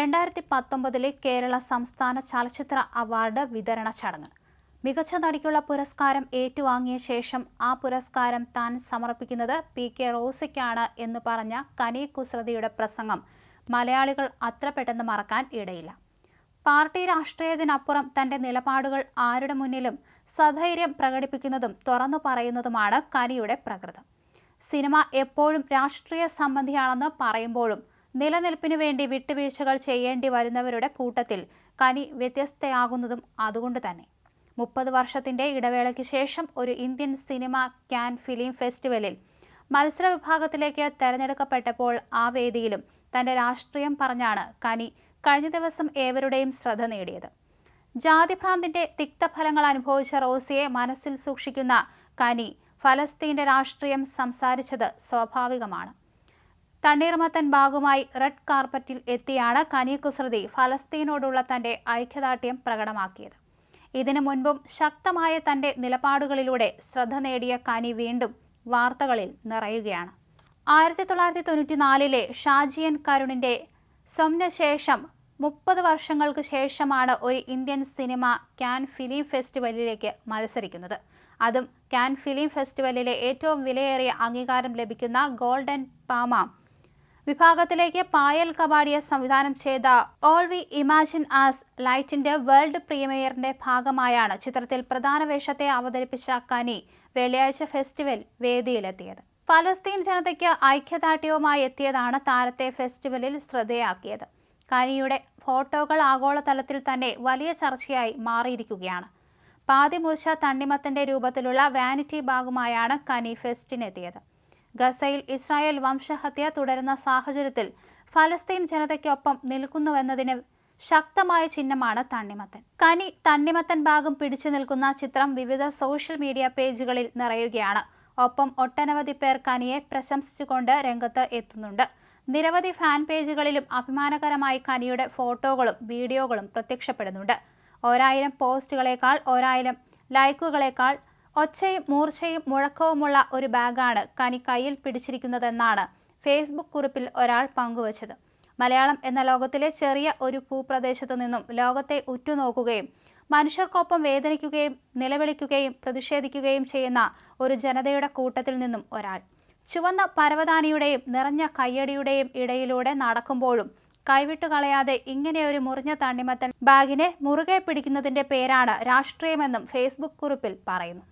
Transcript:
രണ്ടായിരത്തി പത്തൊമ്പതിലെ കേരള സംസ്ഥാന ചലച്ചിത്ര അവാർഡ് വിതരണ ചടങ്ങ്. മികച്ച നടിക്കുള്ള പുരസ്കാരം ഏറ്റുവാങ്ങിയ ശേഷം ആ പുരസ്കാരം താൻ സമർപ്പിക്കുന്നത് പി കെ റോസിക്കാണ് എന്ന് പറഞ്ഞ കനി കുസൃതിയുടെ പ്രസംഗം മലയാളികൾ അത്ര പെട്ടെന്ന് മറക്കാൻ ഇടയില്ല. പാർട്ടി രാഷ്ട്രീയത്തിനപ്പുറം തന്റെ നിലപാടുകൾ ആരുടെ മുന്നിലും സധൈര്യം പ്രകടിപ്പിക്കുന്നതും തുറന്നു പറയുന്നതുമാണ് കനിയുടെ പ്രകൃതം. സിനിമ എപ്പോഴും രാഷ്ട്രീയ സംബന്ധിയാണെന്ന് പറയുമ്പോഴും നിലനിൽപ്പിനു വേണ്ടി വിട്ടുവീഴ്ചകൾ ചെയ്യേണ്ടി വരുന്നവരുടെ കൂട്ടത്തിൽ കനി വ്യത്യസ്തയാകുന്നതും അതുകൊണ്ട് തന്നെ. മുപ്പത് വർഷത്തിന്റെ ഇടവേളയ്ക്ക് ശേഷം ഒരു ഇന്ത്യൻ സിനിമ ക്യാൻ ഫിലിം ഫെസ്റ്റിവലിൽ മത്സര വിഭാഗത്തിലേക്ക് തെരഞ്ഞെടുക്കപ്പെട്ടപ്പോൾ ആ വേദിയിലും തന്റെ രാഷ്ട്രീയം പറഞ്ഞാണ് കനി കഴിഞ്ഞ ദിവസം ഏവരുടെയും ശ്രദ്ധ നേടിയത്. ജാതിഭ്രാന്തിന്റെ തിക്തഫലങ്ങൾ അനുഭവിച്ച റോസിയെ മനസ്സിൽ സൂക്ഷിക്കുന്ന കനി ഫലസ്തീന്റെ രാഷ്ട്രീയം സംസാരിച്ചത് സ്വാഭാവികമാണ്. തണ്ണീർമത്തൻ ഭാഗമായി റെഡ് കാർപ്പറ്റിൽ എത്തിയാണ് കനി കുസൃതി ഫലസ്തീനോടുള്ള തന്റെ ഐക്യദാർഢ്യം പ്രകടമാക്കിയത്. ഇതിനു മുൻപും ശക്തമായ തന്റെ നിലപാടുകളിലൂടെ ശ്രദ്ധ നേടിയ കനി വീണ്ടും വാർത്തകളിൽ നിറയുകയാണ്. ആയിരത്തി തൊള്ളായിരത്തി തൊണ്ണൂറ്റി നാലിലെ ഷാജിയൻ കരുണിന്റെ സ്വപ്നശേഷം മുപ്പത് വർഷങ്ങൾക്ക് ശേഷമാണ് ഒരു ഇന്ത്യൻ സിനിമ ക്യാൻ ഫിലിം ഫെസ്റ്റിവലിലേക്ക് മത്സരിക്കുന്നത്. അതും ക്യാൻ ഫിലിം ഫെസ്റ്റിവലിലെ ഏറ്റവും വിലയേറിയ അംഗീകാരം ലഭിക്കുന്ന ഗോൾഡൻ പാമ വിഭാഗത്തിലേക്ക് പായൽ കബാഡിയ സംവിധാനം ചെയ്ത ഓൾ വി ഇമാജിൻ ആസ് ലൈറ്റിന്റെ വേൾഡ് പ്രീമിയറിന്റെ ഭാഗമായാണ് ചിത്രത്തിൽ പ്രധാന വേഷത്തെ അവതരിപ്പിച്ച കനി വെള്ളിയാഴ്ച ഫെസ്റ്റിവൽ വേദിയിലെത്തിയത്. ഫലസ്തീൻ ജനതയ്ക്ക് ഐക്യദാർഢ്യവുമായി എത്തിയതാണ് താരത്തെ ഫെസ്റ്റിവലിൽ ശ്രദ്ധയാക്കിയത്. കനിയുടെ ഫോട്ടോകൾ ആഗോളതലത്തിൽ തന്നെ വലിയ ചർച്ചയായി മാറിയിരിക്കുകയാണ്. പാതിമുറിച്ച തണ്ണിമത്തന്റെ രൂപത്തിലുള്ള വാനിറ്റി ബാഗുമായാണ് കനി ഫെസ്റ്റിനെത്തിയത്. ഗസയിൽ ഇസ്രായേൽ വംശഹത്യ തുടരുന്ന സാഹചര്യത്തിൽ ഫലസ്തീൻ ജനതയ്ക്കൊപ്പം നിൽക്കുന്നുവെന്നതിന് ശക്തമായ ചിഹ്നമാണ് തണ്ണിമത്തൻ. കനി തണ്ണിമത്തൻ ഭാഗം പിടിച്ചു നിൽക്കുന്ന ചിത്രം വിവിധ സോഷ്യൽ മീഡിയ പേജുകളിൽ നിറയുകയാണ്. ഒപ്പം ഒട്ടനവധി പേർ കനിയെ പ്രശംസിച്ചുകൊണ്ട് രംഗത്ത് എത്തുന്നുണ്ട്. നിരവധി ഫാൻ പേജുകളിലും അഭിമാനകരമായി കനിയുടെ ഫോട്ടോകളും വീഡിയോകളും പ്രത്യക്ഷപ്പെടുന്നുണ്ട്. ഒരായിരം പോസ്റ്റുകളേക്കാൾ ഒരായിരം ലൈക്കുകളേക്കാൾ ഒച്ചയും മൂർച്ചയും മുഴക്കവുമുള്ള ഒരു ബാഗാണ് കനി കയ്യിൽ പിടിച്ചിരിക്കുന്നതെന്നാണ് ഫേസ്ബുക്ക് കുറിപ്പിൽ ഒരാൾ പങ്കുവച്ചത്. മലയാളം എന്ന ലോകത്തിലെ ചെറിയ ഒരു ഭൂപ്രദേശത്തു നിന്നും ലോകത്തെ ഉറ്റുനോക്കുകയും മനുഷ്യർക്കൊപ്പം വേദനിക്കുകയും നിലവിളിക്കുകയും പ്രതിഷേധിക്കുകയും ചെയ്യുന്ന ഒരു ജനതയുടെ കൂട്ടത്തിൽ നിന്നും ഒരാൾ. ചുവന്ന പരവതാനിയുടെയും നിറഞ്ഞ കയ്യടിയുടെയും ഇടയിലൂടെ നടക്കുമ്പോഴും കൈവിട്ടു കളയാതെ ഇങ്ങനെയൊരു മുറിഞ്ഞ തണ്ണിമത്തൻ ബാഗിനെ മുറുകെ പിടിക്കുന്നതിന്റെ പേരാണ് രാഷ്ട്രീയമെന്നും ഫേസ്ബുക്ക് കുറിപ്പിൽ പറയുന്നു.